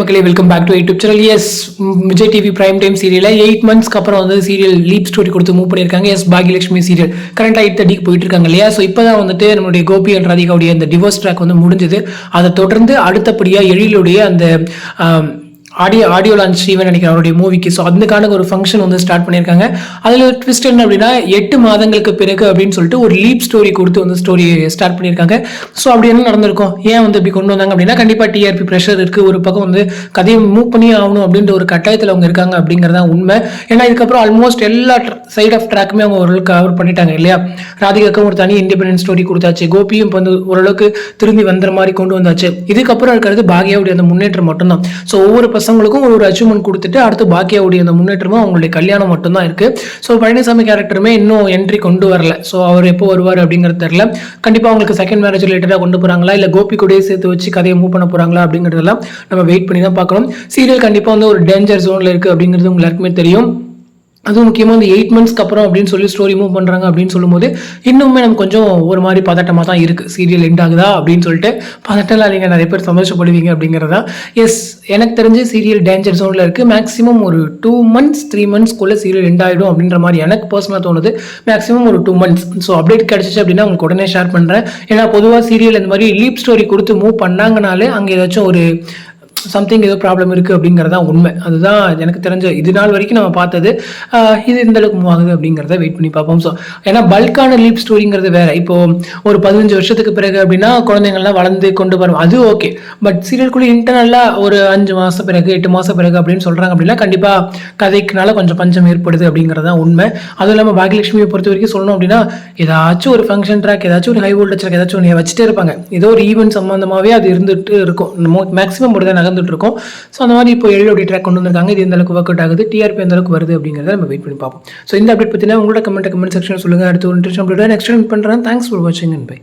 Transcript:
மக்களே welcome back to YouTube channel yes Vijay TV prime time சீரியலில் eight மந்த்ஸ்க்கு அப்புறம் வந்து சீரியல் லீப் ஸ்டோரி கொடுத்து மூவ் பண்ணியிருக்காங்க. எஸ் பாகியலட்சுமி சீரியல் கரண்டாக எயிட் தேர்ட்டிக்கு போயிட்டு இருக்காங்க இல்லையா? ஸோ இப்போ தான் வந்துட்டு நம்மளுடைய கோபி அண்ட் ராதிகாவுடைய அந்த டிவோர்ஸ் ட்ராக் வந்து முடிஞ்சது. அதை தொடர்ந்து அடுத்தபடியாக எழிலுடைய அந்த ஆடியோ ஆடியோ லான்ச் ஈவன் நினைக்கிறேன் அவருடைய மூவிக்கு ஸோ அதுக்கான ஒரு ஃபங்க்ஷன் வந்து ஸ்டார்ட் பண்ணியிருக்காங்க. அதில் ஒரு ட்விஸ்ட் என்ன அப்படின்னா எட்டு மாதங்களுக்கு பிறகு அப்படின்னு சொல்லிட்டு ஒரு லீப் ஸ்டோரி கொடுத்து வந்து ஸ்டோரி ஸ்டார்ட் பண்ணியிருக்காங்க. ஸோ அப்படி என்ன நடந்திருக்கும்? ஏன் வந்து இப்படி கொண்டு வந்தாங்க அப்படின்னா கண்டிப்பாக டிஆர்பி ப்ரெஷர் இருக்குது ஒரு பக்கம் வந்து கதையை மூவ் பண்ணி ஆகணும் அப்படின்ற ஒரு கட்டாயத்தில் அவங்க இருக்காங்க அப்படிங்கிறது தான் உண்மை. ஏன்னா இதுக்கப்புறம் ஆல்மோஸ்ட் எல்லா சைட் ஆஃப் ட்ராக்குமே அவங்க ஓரளவுக்கு கவர் பண்ணிட்டாங்க இல்லையா? ராதிகாக்கும் ஒரு தனி இண்டிபெண்டன்ஸ் ஸ்டோரி கொடுத்தாச்சு. கோபியும் இப்போ வந்து ஓரளவுக்கு திரும்பி வந்த மாதிரி கொண்டு வந்தாச்சு. இதுக்கப்புறம் இருக்கிறது பாக்யாவுடைய அந்த முன்னேற்றம் மட்டும்தான். ஸோ ஒவ்வொரு பசங்களுக்கும் ஒரு ஒரு அச்சீவ்மெண்ட் கொடுத்துட்டு அடுத்து பாக்கியாவுடைய அந்த முன்னேற்றமும் அவங்களுடைய கல்யாணம் மட்டும்தான் இருக்கு. ஸோ பழனிசாமி கேரக்டருமே இன்னும் என்ட்ரி கொண்டு வரல. ஸோ அவர் எப்போ வருவார் அப்படிங்கிறது தெரியல. கண்டிப்பாக அவங்களுக்கு செகண்ட் மேரேஜ் ரிலேட்டடாக கொண்டு போகிறாங்களா இல்லை கோபி கூடயே சேர்த்து வச்சு கதையை மூவ் பண்ண போகிறாங்களா அப்படிங்கிறதெல்லாம் நம்ம வெயிட் பண்ணி தான் பார்க்கணும். சீரியல் கண்டிப்பாக வந்து ஒரு டேஞ்சர் ஜோனில் இருக்குது அப்படிங்கிறது உங்களுக்கு எல்லாருக்குமே தெரியும். அதுவும் முக்கியமாக இந்த எயிட் மந்த்ஸ்க்கு அப்புறம் அப்படின்னு சொல்லி ஸ்டோரி மூவ் பண்ணுறாங்க அப்படின்னு சொல்லும்போது இன்னுமே நமக்கு கொஞ்சம் ஒரு மாதிரி பதட்டமாக தான் இருக்குது சீரியல் எண்ட் ஆகுதா அப்படின்னு சொல்லிட்டு பதட்டம்லாம் நீங்கள் நிறைய பேர் சந்தோஷப்படுவீங்க அப்படிங்கிறதா. எஸ் எனக்கு தெரிஞ்சு சீரியல் டேஞ்சர் ஜோனில் இருக்குது மேக்ஸிமம் ஒரு டூ மந்த்ஸ் த்ரீ மந்த்ஸ்க்குள்ளே சீரியல் எண்ட் ஆகிடும் அப்படின்ற மாதிரி எனக்கு பர்சனலாக தோணுது. மேக்ஸிமம் ஒரு டூ மந்த்ஸ் ஸோ அப்டேட் கிடச்சிச்சு அப்படின்னா உங்களுக்கு உடனே ஷேர் பண்ணுறேன் ஏன்னா பொதுவாக சீரியல் இந்த மாதிரி லீப் ஸ்டோரி கொடுத்து மூவ் பண்ணாங்கனாலே அங்கே ஏதாச்சும் ஒரு சம்திங் ஏதோ ப்ராப்ளம் இருக்குது அப்படிங்கிறதா உண்மை. அதுதான் எனக்கு தெரிஞ்ச இது நாள் வரைக்கும் நம்ம பார்த்தது. இது இந்த அளவுக்கு மூவ் ஆகுது அப்படிங்கிறத வெயிட் பண்ணி பார்ப்போம். ஸோ ஏன்னா பல்கான லீப் ஸ்டோரிங்கிறது வேற. இப்போ ஒரு பதினஞ்சு வருஷத்துக்கு பிறகு அப்படின்னா குழந்தைங்கள்லாம் வளர்ந்து கொண்டு வரும். அது ஓகே பட் சீரியல்குள்ளே இன்டர்னலாக ஒரு அஞ்சு மாதம் பிறகு எட்டு மாதம் பிறகு அப்படின்னு சொல்கிறாங்க அப்படின்னா கண்டிப்பாக கதைக்குனால கொஞ்சம் பஞ்சம் ஏற்படுது அப்படிங்கிறது தான் உண்மை. அதுவும் இல்லாமல் பாகியலட்சுமியை பொறுத்த வரைக்கும் சொல்லணும் அப்படின்னா ஏதாச்சும் ஒரு ஃபங்க்ஷன் ட்ராக் ஏதாச்சும் ஒரு ஹை வோல்டேஜ் ட்ராக் ஏதாச்சும் ஒன்று வச்சுட்டே இருப்பாங்க. ஏதோ ஒரு ஈவெண்ட் சம்மந்தமாகவே அது இருந்துட்டு இருக்கும். மேக்ஸிமம் ஒரு தான் நகர்ந்துட்டு இருக்கும் ஸோ அந்த மாதிரி இப்போ எழிலோடைய ட்ராக் கொண்டு வந்திருக்காங்க. இது எந்த அளவுக்கு ஒர்க் அவுட் ஆகுது? டிஆர்பி எந்த அளவுக்கு வருது அப்படிங்கிறத நம்ம வெயிட் பண்ணி பார்ப்போம். ஸோ இந்த அப்டேட் பற்றினா உங்களோட கமெண்ட் கமெண்ட் செக்ஷன் சொல்லுங்கள் அடுத்து ஒரு இன்ட்ரெஸ்ட் அப்டேட் நெக்ஸ்ட் பண்ணுறேன் தேங்க்ஸ் ஃபார் வாட்சிங் அண்ட் பை